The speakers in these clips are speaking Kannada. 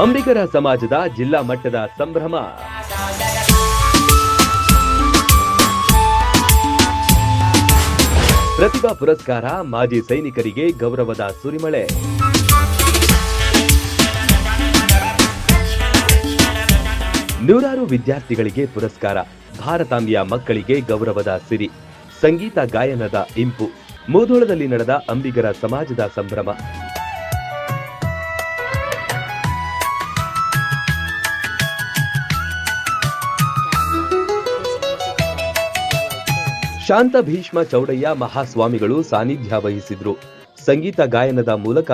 ಅಂಬಿಗರ ಸಮಾಜದ ಜಿಲ್ಲಾ ಮಟ್ಟದ ಸಂಭ್ರಮ. ಪ್ರತಿಭಾ ಪುರಸ್ಕಾರ ಮಾಜಿ ಸೈನಿಕರಿಗೆ ಗೌರವದ ಸುರಿಮಳೆ. ನೂರಾರು ವಿದ್ಯಾರ್ಥಿಗಳಿಗೆ ಪುರಸ್ಕಾರ, ಭಾರತಾಂಬಿಯ ಮಕ್ಕಳಿಗೆ ಗೌರವದ ಸಿರಿ, ಸಂಗೀತ, ಗಾಯನದ ಇಂಪು. ಮೂಧೋಳದಲ್ಲಿ ನಡೆದ ಅಂಬಿಗರ ಸಮಾಜದ ಸಂಭ್ರಮ. ಶಾಂತ ಭೀಷ್ಮ ಚೌಡಯ್ಯ ಮಹಾಸ್ವಾಮಿಗಳು ಸಾನ್ನಿಧ್ಯ ವಹಿಸಿದ್ರು. ಸಂಗೀತ ಗಾಯನದ ಮೂಲಕ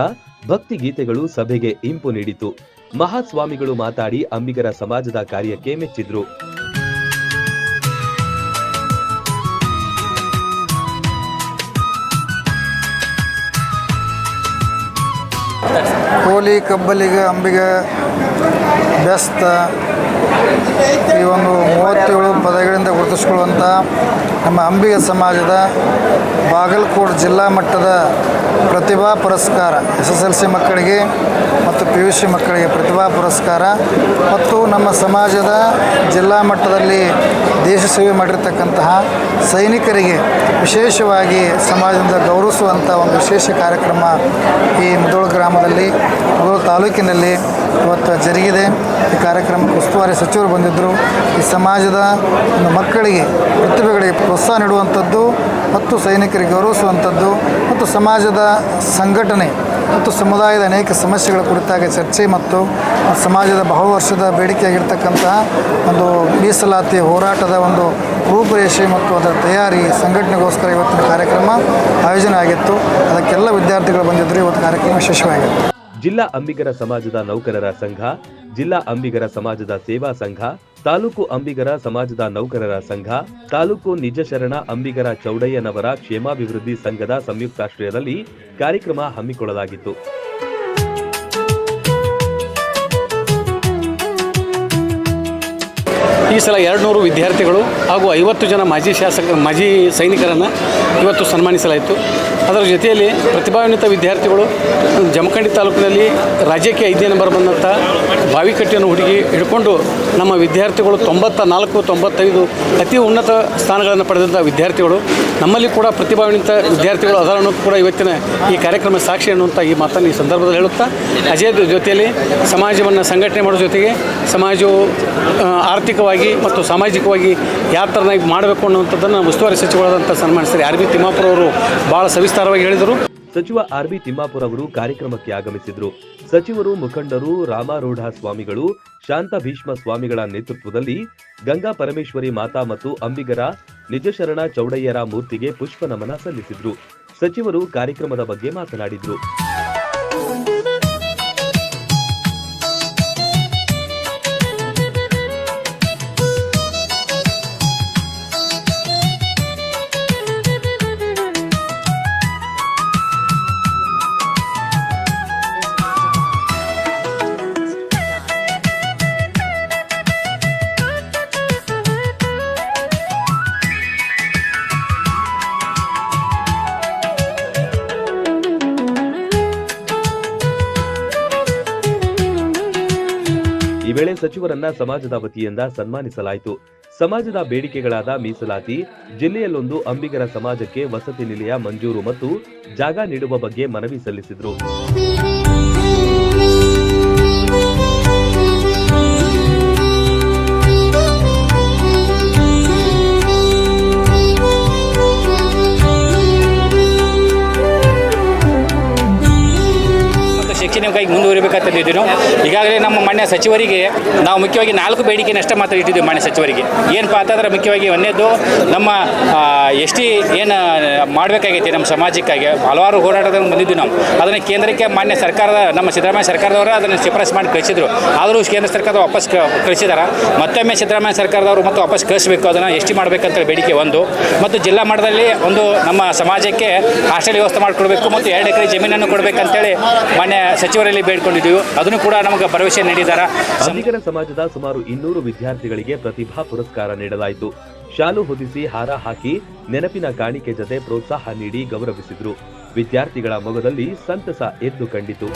ಭಕ್ತಿ ಗೀತೆಗಳು ಸಭೆಗೆ ಇಂಪು ನೀಡಿತು. ಮಹಾಸ್ವಾಮಿಗಳು ಮಾತಾಡಿ ಅಂಬಿಗರ ಸಮಾಜದ ಕಾರ್ಯಕ್ಕೆ ಮೆಚ್ಚಿದ್ರು. ಕೋಲಿ, ಕಬ್ಬಲಿಗ, ಅಂಬಿಗ, ಬೆಸ್ತ ಈ ಒಂದು ಮೂವತ್ತೇಳು ಪದಗಳಿಂದ ಗುರುತಿಸಿಕೊಳ್ಳುವಂಥ ನಮ್ಮ ಅಂಬಿಗ ಸಮಾಜದ ಬಾಗಲಕೋಟೆ ಜಿಲ್ಲಾ ಮಟ್ಟದ ಪ್ರತಿಭಾ ಪುರಸ್ಕಾರ, ಎಸ್ ಎಸ್ ಎಲ್ ಸಿ ಮಕ್ಕಳಿಗೆ ಮತ್ತು ಪಿ ಯು ಸಿ ಮಕ್ಕಳಿಗೆ ಪ್ರತಿಭಾ ಪುರಸ್ಕಾರ ಮತ್ತು ನಮ್ಮ ಸಮಾಜದ ಜಿಲ್ಲಾ ಮಟ್ಟದಲ್ಲಿ ದೇಶ ಸೇವೆ ಮಾಡಿರ್ತಕ್ಕಂತಹ ಸೈನಿಕರಿಗೆ ವಿಶೇಷವಾಗಿ ಸಮಾಜದಿಂದ ಗೌರವಿಸುವಂಥ ಒಂದು ವಿಶೇಷ ಕಾರ್ಯಕ್ರಮ ಈ ಮುದೋಳ ಗ್ರಾಮದಲ್ಲಿ, ಮುದೋಳ ತಾಲೂಕಿನಲ್ಲಿ ಇವತ್ತು ಜರುಗಿದೆ. ಈ ಕಾರ್ಯಕ್ರಮಕ್ಕೆ ಉಸ್ತುವಾರಿ ಸಚಿವರು ಬಂದಿದ್ದರು. ಈ ಸಮಾಜದ ಒಂದು ಮಕ್ಕಳಿಗೆ, ಪ್ರತಿಭೆಗಳಿಗೆ ಪ್ರೋತ್ಸಾಹ ನೀಡುವಂಥದ್ದು ಮತ್ತು ಸೈನಿಕರಿಗೆ ಗೌರವಿಸುವಂಥದ್ದು ಮತ್ತು ಸಮಾಜದ ಸಂಘಟನೆ ಮತ್ತು ಸಮುದಾಯದ ಅನೇಕ ಸಮಸ್ಯೆಗಳ ಕುರಿತಾಗಿ ಚರ್ಚೆ ಮತ್ತು ಸಮಾಜದ ಬಹು ವರ್ಷದ ಬೇಡಿಕೆಯಾಗಿರ್ತಕ್ಕಂತಹ ಒಂದು ಮೀಸಲಾತಿ ಹೋರಾಟದ ಒಂದು ರೂಪುರೇಷೆ ಮತ್ತು ಅದರ ತಯಾರಿ ಸಂಘಟನೆಗೋಸ್ಕರ ಇವತ್ತಿನ ಕಾರ್ಯಕ್ರಮ ಆಯೋಜನೆ ಆಗಿತ್ತು ಅದಕ್ಕೆಲ್ಲ ವಿದ್ಯಾರ್ಥಿಗಳು ಬಂದಿದ್ದರು. ಇವತ್ತು ಕಾರ್ಯಕ್ರಮ ವಿಶೇಷವಾಗಿತ್ತು ಜಿಲ್ಲಾ ಅಂಬಿಗರ ಸಮಾಜದ ನೌಕರರ ಸಂಘ, ಜಿಲ್ಲಾ ಅಂಬಿಗರ ಸಮಾಜದ ಸೇವಾ ಸಂಘ, ತಾಲೂಕು ಅಂಬಿಗರ ಸಮಾಜದ ನೌಕರರ ಸಂಘ, ತಾಲೂಕು ನಿಜಶರಣ ಅಂಬಿಗರ ಚೌಡಯ್ಯನವರ ಕ್ಷೇಮಾಭಿವೃದ್ಧಿ ಸಂಘದ ಸಂಯುಕ್ತಾಶ್ರಯದಲ್ಲಿ ಕಾರ್ಯಕ್ರಮ ಹಮ್ಮಿಕೊಳ್ಳಲಾಗಿತ್ತು. ಈ ಸಲ ಎರಡುನೂರು ವಿದ್ಯಾರ್ಥಿಗಳು ಹಾಗೂ ಐವತ್ತು ಜನ ಮಾಜಿ ಶಾಸಕ, ಮಾಜಿ ಸೈನಿಕರನ್ನು ಇವತ್ತು ಸನ್ಮಾನಿಸಲಾಯಿತು. ಅದರ ಜೊತೆಯಲ್ಲಿ ಪ್ರತಿಭಾನ್ವಿತ ವಿದ್ಯಾರ್ಥಿಗಳು ಜಮಖಂಡಿ ತಾಲೂಕಿನಲ್ಲಿ ರಾಜ್ಯಕ್ಕೆ ಐದನೇ ನಂಬರ್ ಬಂದಂಥ ಬಾವಿಕಟ್ಟೆಯನ್ನು ಹುಡುಗಿ ಹಿಡ್ಕೊಂಡು ನಮ್ಮ ವಿದ್ಯಾರ್ಥಿಗಳು ತೊಂಬತ್ತ ನಾಲ್ಕು ತೊಂಬತ್ತೈದು ಅತಿ ಉನ್ನತ ಸ್ಥಾನಗಳನ್ನು ಪಡೆದಂಥ ವಿದ್ಯಾರ್ಥಿಗಳು, ನಮ್ಮಲ್ಲಿ ಕೂಡ ಪ್ರತಿಭಾನ್ವಿತ ವಿದ್ಯಾರ್ಥಿಗಳು ಅದರ ಕೂಡ ಇವತ್ತಿನ ಈ ಕಾರ್ಯಕ್ರಮ ಸಾಕ್ಷಿ ಅನ್ನುವಂಥ ಈ ಮಾತನ್ನು ಈ ಸಂದರ್ಭದಲ್ಲಿ ಹೇಳುತ್ತಾ ಅಜಯ್ ಜೊತೆಯಲ್ಲಿ ಸಮಾಜವನ್ನು ಸಂಘಟನೆ ಮಾಡೋ ಜೊತೆಗೆ ಸಮಾಜವು ಆರ್ಥಿಕವಾಗಿ ಮತ್ತು ಸಾಮಾಜಿಕವಾಗಿ ಯಾವ ಥರನಾಗಿ ಮಾಡಬೇಕು ಅನ್ನುವಂಥದ್ದನ್ನು ಉಸ್ತುವಾರಿ ಸಚಿವರಾದಂಥ ಸನ್ಮಾನಿಸಿದ್ದಾರೆ ಆರ್ ಬಿ ತಿಮ್ಮಾಪುರ ಅವರು ಭಾಳ ಸವಿಸ್ತಾರವಾಗಿ ಹೇಳಿದರು. ಸಚಿವ ಆರ್ ಬಿ ತಿಮ್ಮಾಪುರ ಅವರು ಕಾರ್ಯಕ್ರಮಕ್ಕೆ ಆಗಮಿಸಿದರು. ಸಚಿವರು, ಮುಖಂಡರು, ರಾಮಾರೂಢ ಸ್ವಾಮಿಗಳು, ಶಾಂತ ಭೀಷ್ಮ ಸ್ವಾಮಿಗಳ ನೇತೃತ್ವದಲ್ಲಿ ಗಂಗಾ ಪರಮೇಶ್ವರಿ ಮಾತಾ ಮತ್ತು ಅಂಬಿಗರ ನಿಜಶರಣ ಚೌಡಯ್ಯರ ಮೂರ್ತಿಗೆ ಪುಷ್ಪ ನಮನ ಸಲ್ಲಿಸಿದ್ರು. ಸಚಿವರು ಕಾರ್ಯಕ್ರಮದ ಬಗ್ಗೆ ಮಾತನಾಡಿದ್ರು. ಈ ವೇಳೆ ಸಚಿವರನ್ನ ಸಮಾಜದ ವತಿಯಿಂದ ಸನ್ಮಾನಿಸಲಾಯಿತು. ಸಮಾಜದ ಬೇಡಿಕೆಗಳಾದ ಮೀಸಲಾತಿ, ಜಿಲ್ಲೆಯಲ್ಲೊಂದು ಅಂಬಿಗರ ಸಮಾಜಕ್ಕೆ ವಸತಿ ನಿಲಯ ಮಂಜೂರು ಮತ್ತು ಜಾಗ ನೀಡುವ ಬಗ್ಗೆ ಮನವಿ ಸಲ್ಲಿಸಿದ್ರು. ಶೈಕ್ಷಣಿಕವಾಗಿ ಮುಂದುವರಿಬೇಕಂತ ಇದ್ದೀವಿ ಈಗಾಗಲೇ ನಮ್ಮ ಮಾನ್ಯ ಸಚಿವರಿಗೆ ನಾವು ಮುಖ್ಯವಾಗಿ ನಾಲ್ಕು ಬೇಡಿಕೆ ಅಷ್ಟೇ ಮಾತ್ರ ಇಟ್ಟಿದ್ದೀವಿ ಮಾನ್ಯ ಸಚಿವರಿಗೆ. ಏನಪ್ಪ ಅಂತಂದ್ರೆ ಮುಖ್ಯವಾಗಿ ಒಂದೇದು ನಮ್ಮ ಎಸ್ ಟಿ ಏನು ಮಾಡಬೇಕಾಗೈತಿ ನಮ್ಮ ಸಮಾಜಕ್ಕಾಗಿ, ಹಲವಾರು ಹೋರಾಟದಲ್ಲಿ ಬಂದಿದ್ವಿ ನಾವು. ಅದನ್ನು ಕೇಂದ್ರಕ್ಕೆ ಮಾನ್ಯ ಸರ್ಕಾರದ, ನಮ್ಮ ಸಿದ್ದರಾಮಯ್ಯ ಸರ್ಕಾರದವರು ಅದನ್ನು ಶಿಫಾರಸು ಮಾಡಿ ಕಳಿಸಿದ್ರು. ಆದರೂ ಕೇಂದ್ರ ಸರ್ಕಾರದ ವಾಪಸ್ ಕಳಿಸಿದಾರೆ? ಮತ್ತೊಮ್ಮೆ ಸಿದ್ದರಾಮಯ್ಯ ಸರ್ಕಾರದವರು ಮತ್ತೆ ವಾಪಸ್ ಕಳಿಸಬೇಕು, ಅದನ್ನು ಎಸ್ ಟಿ ಮಾಡಬೇಕಂತ ಬೇಡಿಕೆ ಒಂದು. ಮತ್ತು ಜಿಲ್ಲಾ ಮಟ್ಟದಲ್ಲಿ ಒಂದು ನಮ್ಮ ಸಮಾಜಕ್ಕೆ ಹಾಸ್ಟೆಲ್ ವ್ಯವಸ್ಥೆ ಮಾಡಿಕೊಡ್ಬೇಕು, ಮತ್ತು ಎರಡು ಎಕರೆ ಜಮೀನನ್ನು ಕೊಡಬೇಕಂತೇಳಿ ಮಾನ್ಯ ಸಚಿವರಲ್ಲಿ ಬೇಡ್ಕೊಂಡಿದ್ದೀವಿ. ಅದನ್ನು ಕೂಡ ನಮಗೆ ಭರವಸೆ ನೀಡಿದ್ದಾರೆ. ಅಂಬಿಗರ ಸಮಾಜದ ಸುಮಾರು ಇನ್ನೂರು ವಿದ್ಯಾರ್ಥಿಗಳಿಗೆ ಪ್ರತಿಭಾ ಪುರಸ್ಕಾರ ನೀಡಲಾಯಿತು. ಶಾಲು ಹೊದಿಸಿ ಹಾರ ಹಾಕಿ ನೆನಪಿನ ಕಾಣಿಕೆ ಜತೆ ಪ್ರೋತ್ಸಾಹ ನೀಡಿ ಗೌರವಿಸಿದ್ರು. ವಿದ್ಯಾರ್ಥಿಗಳ ಮೊಗದಲ್ಲಿ ಸಂತಸ ಎದ್ದು ಕಂಡಿತು.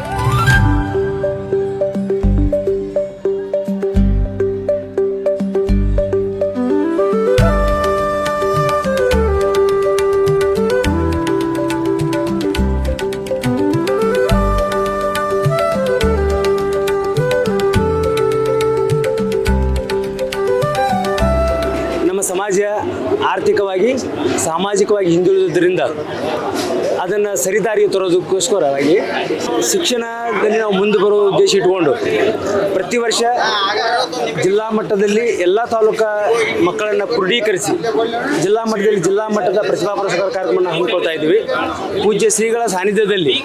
ಸಾಮಾಜಿಕವಾಗಿ ಹಿಂದುಳಿದ್ರಿಂದ ಅದನ್ನು ಸರಿದಾರಿಗೆ ತರೋದಕ್ಕೋಸ್ಕರವಾಗಿ ಶಿಕ್ಷಣದಲ್ಲಿ ನಾವು ಮುಂದೆ ಬರೋ ಉದ್ದೇಶ ಇಟ್ಕೊಂಡು ಪ್ರತಿ ವರ್ಷ ಜಿಲ್ಲಾ ಮಟ್ಟದಲ್ಲಿ ಎಲ್ಲ ತಾಲೂಕಾ ಮಕ್ಕಳನ್ನು ಕ್ರೋಢೀಕರಿಸಿ ಜಿಲ್ಲಾ ಮಟ್ಟದಲ್ಲಿ ಜಿಲ್ಲಾ ಮಟ್ಟದ ಪ್ರತಿಭಾ ಪುರಸ್ಕಾರ ಕಾರ್ಯಕ್ರಮವನ್ನು ಹಮ್ಮಿಕೊಳ್ತಾ ಇದ್ದೀವಿ. ಪೂಜ್ಯ ಶ್ರೀಗಳ ಸಾನ್ನಿಧ್ಯದಲ್ಲಿ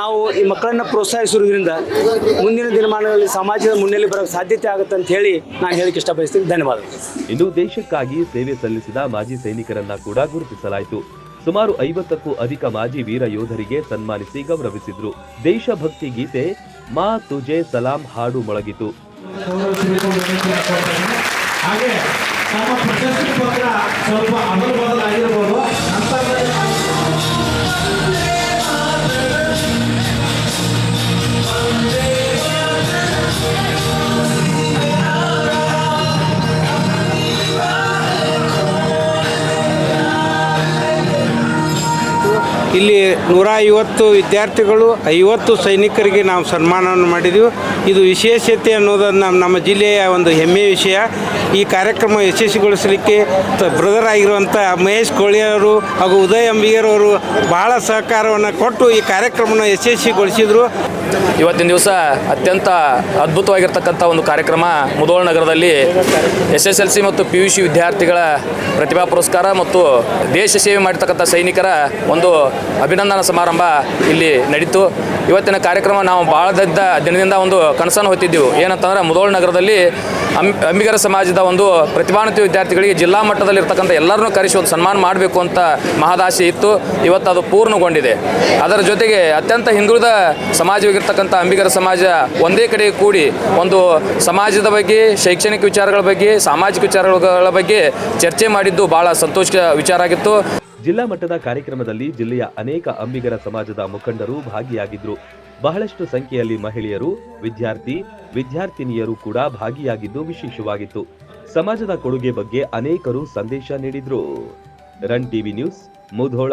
ನಾವು ಈ ಮಕ್ಕಳನ್ನು ಪ್ರೋತ್ಸಾಹಿಸುವುದರಿಂದ ಮುಂದಿನ ದಿನಮಾನಗಳಲ್ಲಿ ಸಮಾಜದ ಮುನ್ನೆಲೆ ಬರಕ್ಕೆ ಸಾಧ್ಯತೆ ಆಗುತ್ತೆ ಅಂತ ಹೇಳಿ ನಾನು ಹೇಳಕ್ಕೆ ಇಷ್ಟಪಡಿಸ್ತೀನಿ. ಧನ್ಯವಾದ ಇದು ದೇಶಕ್ಕಾಗಿ ಸೇವೆ ಸಲ್ಲಿಸಿದ ಮಾಜಿ ಸೈನಿಕರನ್ನ ಕೂಡ ಗುರುತಿಸಲಾಯಿತು. ಸುಮಾರು ಐವತ್ತಕ್ಕೂ ಅಧಿಕ ಮಾಜಿ ವೀರ ಯೋಧರಿಗೆ ಸನ್ಮಾನಿಸಿ ಗೌರವಿಸಿದ್ರು. ದೇಶಭಕ್ತಿ ಗೀತೆ ಮಾ ತುಜೆ ಸಲಾಂ ಹಾಡು ಮೊಳಗಿತು. ಹಾಗೆ ನಮ್ಮ ಪ್ರಶಸ್ತಿ ಪತ್ರ ಸ್ವಲ್ಪ ಅದಲು ಇಲ್ಲಿ ನೂರ ಐವತ್ತು ವಿದ್ಯಾರ್ಥಿಗಳು, ಐವತ್ತು ಸೈನಿಕರಿಗೆ ನಾವು ಸನ್ಮಾನವನ್ನು ಮಾಡಿದೆವು. ಇದು ವಿಶೇಷತೆ ಅನ್ನೋದನ್ನು ನಮ್ಮ ಜಿಲ್ಲೆಯ ಒಂದು ಹೆಮ್ಮೆಯ ವಿಷಯ. ಈ ಕಾರ್ಯಕ್ರಮ ಯಶಸ್ವಿಗೊಳಿಸಲಿಕ್ಕೆ ಬ್ರದರ್ ಆಗಿರುವಂಥ ಮಹೇಶ್ ಕೋಳಿಯವರು ಹಾಗೂ ಉದಯ್ ಅಂಬಿಗರವರು ಬಹಳ ಸಹಕಾರವನ್ನು ಕೊಟ್ಟು ಈ ಕಾರ್ಯಕ್ರಮನ ಯಶಸ್ವಿಗೊಳಿಸಿದರು. ಇವತ್ತಿನ ದಿವಸ ಅತ್ಯಂತ ಅದ್ಭುತವಾಗಿರ್ತಕ್ಕಂಥ ಒಂದು ಕಾರ್ಯಕ್ರಮ ಮುಧೋಳ ನಗರದಲ್ಲಿ ಎಸ್ ಎಸ್ ಎಲ್ ಸಿ ಮತ್ತು ಪಿ ಯು ಸಿ ವಿದ್ಯಾರ್ಥಿಗಳ ಪ್ರತಿಭಾ ಪುರಸ್ಕಾರ ಮತ್ತು ದೇಶ ಸೇವೆ ಮಾಡಿರ್ತಕ್ಕಂಥ ಸೈನಿಕರ ಒಂದು ಅಭಿನಂದನಾ ಸಮಾರಂಭ ಇಲ್ಲಿ ನಡೀತು. ಇವತ್ತಿನ ಕಾರ್ಯಕ್ರಮ ನಾವು ಭಾಳದಿದ್ದ ದಿನದಿಂದ ಒಂದು ಕನಸನ್ನು ಹೊತ್ತಿದ್ದೆವು. ಏನಂತಂದ್ರೆ ಮುದೋಳ್ ನಗರದಲ್ಲಿ ಅಂಬಿ ಅಂಬಿಗರ ಸಮಾಜದ ಒಂದು ಪ್ರತಿಭಾನ್ವಿತ ವಿದ್ಯಾರ್ಥಿಗಳಿಗೆ ಜಿಲ್ಲಾ ಮಟ್ಟದಲ್ಲಿ ಇರ್ತಕ್ಕಂಥ ಎಲ್ಲರನ್ನೂ ಕರೆಸಿ ಒಂದು ಸನ್ಮಾನ ಮಾಡಬೇಕು ಅಂತ ಮಹದಾಸೆ ಇತ್ತು. ಇವತ್ತು ಅದು ಪೂರ್ಣಗೊಂಡಿದೆ. ಅದರ ಜೊತೆಗೆ ಅತ್ಯಂತ ಹಿಂದುಳಿದ ಸಮಾಜವಾಗಿರ್ತಕ್ಕಂಥ ಅಂಬಿಗರ ಸಮಾಜ ಒಂದೇ ಕಡೆ ಕೂಡಿ ಒಂದು ಸಮಾಜದ ಬಗ್ಗೆ, ಶೈಕ್ಷಣಿಕ ವಿಚಾರಗಳ ಬಗ್ಗೆ, ಸಾಮಾಜಿಕ ವಿಚಾರಗಳ ಬಗ್ಗೆ ಚರ್ಚೆ ಮಾಡಿದ್ದು ಬಹಳ ಸಂತೋಷ ವಿಚಾರ ಆಗಿತ್ತು. ಜಿಲ್ಲಾ ಮಟ್ಟದ ಕಾರ್ಯಕ್ರಮದಲ್ಲಿ ಜಿಲ್ಲೆಯ ಅನೇಕ ಅಂಬಿಗರ ಸಮಾಜದ ಮುಖಂಡರು ಭಾಗಿಯಾಗಿದ್ರು. ಬಹಳಷ್ಟು ಸಂಖ್ಯೆಯಲ್ಲಿ ಮಹಿಳೆಯರು, ವಿದ್ಯಾರ್ಥಿ, ವಿದ್ಯಾರ್ಥಿನಿಯರು ಕೂಡ ಭಾಗಿಯಾಗಿದ್ದು ವಿಶೇಷವಾಗಿತ್ತು. ಸಮಾಜದ ಕೊಡುಗೆ ಬಗ್ಗೆ ಅನೇಕರು ಸಂದೇಶ ನೀಡಿದ್ರು. Run TV news, Mudhol.